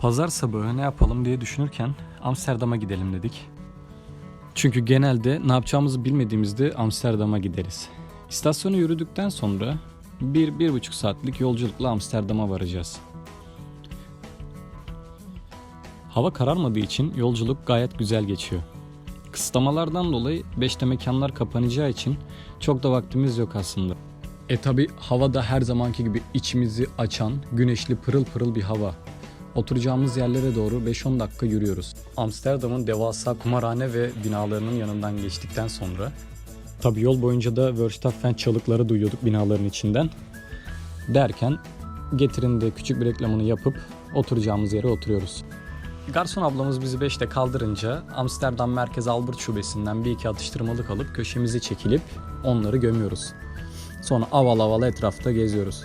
Pazar sabahı ne yapalım diye düşünürken Amsterdam'a gidelim dedik. Çünkü genelde ne yapacağımızı bilmediğimizde Amsterdam'a gideriz. İstasyonu yürüdükten sonra bir, bir buçuk saatlik yolculukla Amsterdam'a varacağız. Hava kararmadığı için yolculuk gayet güzel geçiyor. Kısıtlamalardan dolayı 5'te mekanlar kapanacağı için çok da vaktimiz yok aslında. E tabi havada her zamanki gibi içimizi açan güneşli pırıl pırıl bir hava. Oturacağımız yerlere doğru 5-10 dakika yürüyoruz. Amsterdam'ın devasa kumarhane ve binalarının yanından geçtikten sonra tabi yol boyunca da Verstappen çalıkları duyuyorduk binaların içinden. Derken getirin de küçük bir reklamını yapıp oturacağımız yere oturuyoruz. Garson ablamız bizi 5'te kaldırınca Amsterdam Merkez Albert Şubesi'nden bir iki atıştırmalık alıp köşemizi çekilip onları gömüyoruz. Sonra aval aval etrafta geziyoruz.